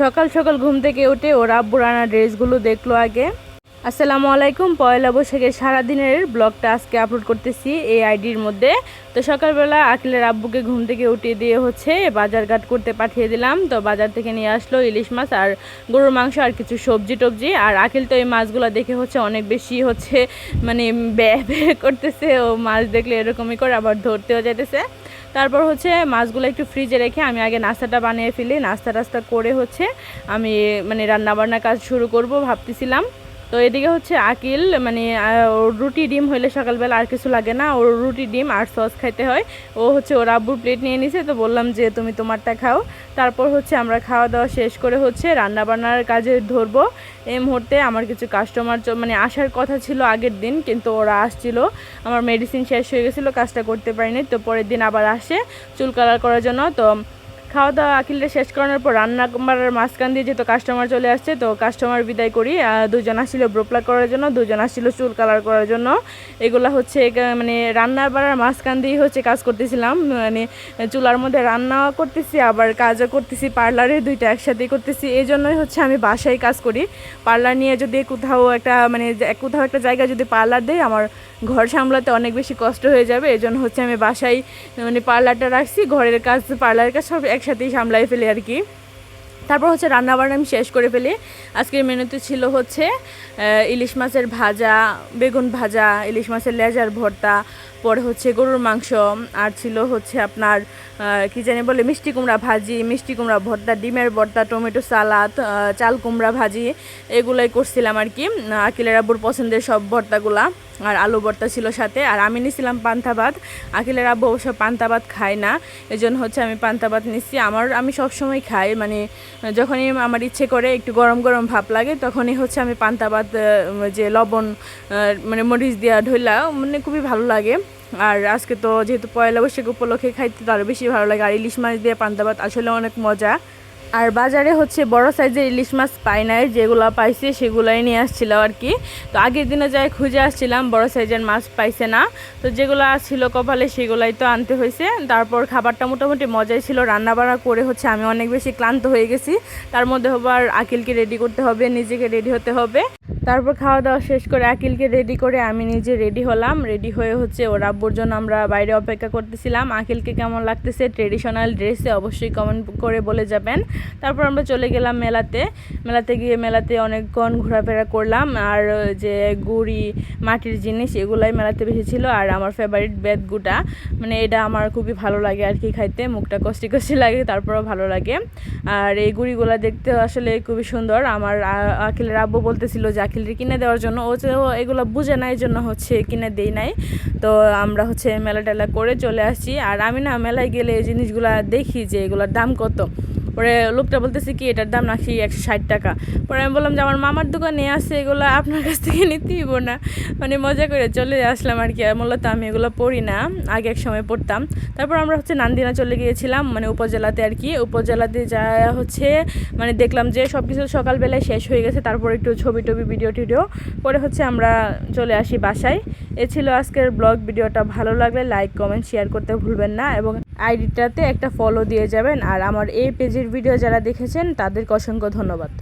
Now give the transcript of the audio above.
সকাল সকাল ঘুম থেকে উঠে ওর আব্বুর আনা ড্রেসগুলো দেখল আগে। আসসালামু আলাইকুম, পয়লা বৈশাখের সারাদিনের ব্লগটা আজকে আপলোড করতেছি এই আইডির মধ্যে। তো সকালবেলা আকিলের আব্বুকে ঘুম থেকে উঠিয়ে দিয়ে হচ্ছে বাজার ঘাট করতে পাঠিয়ে দিলাম। তো বাজার থেকে নিয়ে আসলো ইলিশ মাছ আর গরুর মাংস আর কিছু সবজি টবজি। আর আকিল তো এই মাছগুলো দেখে হচ্ছে অনেক বেশি হচ্ছে মানে ব্যয় করতেছে। ও মাছ দেখলে এরকমই করে, আবার ধরতেও যাইতেছে। তারপর হচ্ছে মাছগুলো একটু ফ্রিজে রেখে আমি আগে নাস্তাটা বানিয়ে ফেলি। নাস্তা টাস্তা করে হচ্ছে আমি মানে রান্নাবান্নার কাজ শুরু করব, ভাবতেছিলাম। তো এদিকে হচ্ছে আকিল মানে রুটি ডিম হইলে সকালবেলা আর কিছু লাগে না, ওর রুটি ডিম আর সস খাইতে হয়। ও হচ্ছে ওর আব্বুর প্লেট নিয়ে নিছে, তো বললাম যে, তুমি তোমারটা খাও। তারপর হচ্ছে আমরা খাওয়া দাওয়া শেষ করে হচ্ছে রান্না বান্নার কাজে ধরবো। এই মুহূর্তে আমার কিছু কাস্টমার মানে আসার কথা ছিল আগের দিন, কিন্তু ওরা আসছিল। আমার মেডিসিন শেষ হয়ে গেছিল, কাজটা করতে পারিনি, তো পরের দিন আবার আসে, চুল কালার করার জন্য। তো খাওয়া দাওয়া আকিলটা শেষ করানোর পর রান্না করার মাঝখান দিয়ে যেহেতু কাস্টমার চলে আসছে, তো কাস্টমার বিদায় করি। দুজন আসছিল ব্রোপ্লা করার জন্য, দুজন আসছিল চুল কালার করার জন্য। এগুলো হচ্ছে মানে রান্নার বাড়ার মাঝখান দিয়ে হচ্ছে কাজ করতেছিলাম। মানে চুলার মধ্যে রান্না করতেছি, আবার কাজও করতেছি, পার্লারে দুইটা একসাথেই করতেছি। এই জন্যই হচ্ছে আমি বাসায় কাজ করি। পার্লার নিয়ে যদি কোথাও একটা মানে কোথাও একটা জায়গায় যদি পার্লার দেয় আমার ঘর সামলাতে অনেক বেশি কষ্ট হয়ে যাবে। এই জন্য হচ্ছে আমি বাসায় মানে পার্লারটা রাখছি, ঘরের কাজ, পার্লারের কাজ সব একসাথেই সামলাই ফেলি আর কি। তারপর হচ্ছে রান্নাবান্না আমি শেষ করে ফেলি। আজকের মেনুতে ছিল হচ্ছে ইলিশ মাছের ভাজা, বেগুন ভাজা, ইলিশ মাছের লেজার ভর্তা পরে হচ্ছে গরুর মাংস, আর ছিল হচ্ছে আপনার কি জানি বলে, মিষ্টি কুমড়া ভাজি, মিষ্টি কুমড়া ভর্তা, ডিমের ভর্তা, টমেটো সালাদ চাল কুমড়া ভাজি, এগুলাই করছিলাম আর কি। আকিলের আব্বুর পছন্দের সব ভর্তাগুলা, আর আলু ভর্তা ছিল সাথে, আর আমি নিছিলাম পান্তা ভাত। আকিলের আব্বু অবশ্য পান্তা ভাত খায় না এই জন্য হচ্ছে আমি পান্তা ভাত নিচ্ছি আমার, আমি সব সময় খাই মানে যখনই আমার ইচ্ছে করে একটু গরম গরম ভাব লাগে, তখনই হচ্ছে আমি পান্তা ভাত যে লবণ মানে মরিচ দেওয়া ঢইলা মানে খুবই ভালো লাগে। আর আজকে তো যেহেতু পয়লা বৈশাখ উপলক্ষে খাইতে তো আরও বেশি ভালো লাগে। আর ইলিশ মাছ দিয়ে পান্তা ভাত আসলে অনেক মজা। আর বাজারে হচ্ছে বড় সাইজের ইলিশ মাছ পাই নাই, যেগুলো পাইছে সেগুলাই নিয়ে আসছিল আর কি। তো আগের দিনে যাই খুঁজে আসছিলাম, বড় সাইজের মাছ পাইছে না। তো যেগুলো ছিল কপালে সেগুলাই তো আনতে হয়েছে তারপর খাবারটা মোটামুটি মজাই ছিল রান্না বান্না করে হচ্ছে আমি অনেক বেশি ক্লান্ত হয়ে গেছি। তার মধ্যে আবার আকিলকে রেডি করতে হবে, নিজেকে রেডি হতে হবে। তারপর খাওয়া দাওয়া শেষ করে আকিলকে রেডি করে আমি নিজে রেডি হলাম। রেডি হয়ে হচ্ছে ওর আব্বুর জন্য আমরা বাইরে অপেক্ষা করতেছিলাম। আকিলকে কেমন লাগতেছে? ট্রেডিশনাল ড্রেসে অবশ্যই কমেন্ট করে বলে যাবেন। তারপর আমরা চলে গেলাম মেলাতে। মেলাতে গিয়ে মেলাতে অনেকক্ষণ ঘোরাফেরা করলাম। আর যে গুড়ি, মাটির জিনিস এগুলাই মেলাতে বেশি ছিল আর আমার ফেভারিট বেদগুটা মানে এটা আমার খুবই ভালো লাগে আর কি খাইতে। মুখটা কষ্টি কষ্টি লাগে, তারপরেও ভালো লাগে। আর এই গুড়িগুলা দেখতে আসলে খুবই সুন্দর। আমার আ- আখিলের আব্বু বলতেছিল যে আখিলের কিনে দেওয়ার জন্য। ও যে এগুলো বুঝে না এই জন্য হচ্ছে কিনে দেই নাই। তো আমরা হচ্ছে মেলা টেলা করে চলে আসছি। আর আমি না মেলায় গেলে এই জিনিসগুলো দেখি যে এগুলোর দাম কত। পরে লোকটা বলতেছে কি, এটার দাম নাকি একশো ষাট টাকা? পরে আমি বললাম যে, আমার মামার দোকানে আছে, এগুলো আপনার কাছ থেকে নিতেই না। মানে মজা করে চলে আসলাম আর কি। মূলত আমি এগুলো পড়ি না, আগে এক সময় পড়তাম। তারপর আমরা হচ্ছে নান্দিনা চলে গিয়েছিলাম মানে উপজেলাতে আর কি। উপজেলাতে যা হচ্ছে মানে দেখলাম যে সব কিছু সকালবেলায় শেষ হয়ে গেছে, তারপর একটু ছবি টবি, ভিডিও টিডিও। পরে হচ্ছে আমরা চলে আসি বাসায়। এ ছিল আজকের ব্লগ, ভিডিওটা ভালো লাগলে লাইক, কমেন্ট, শেয়ার করতে ভুলবেন না। এবং আইডিটাতে একটা ফলো দিয়ে যাবেন। আর আমার এই পেজের ভিডিও যারা দেখেছেন, তাদেরকে অসংখ্য ধন্যবাদ।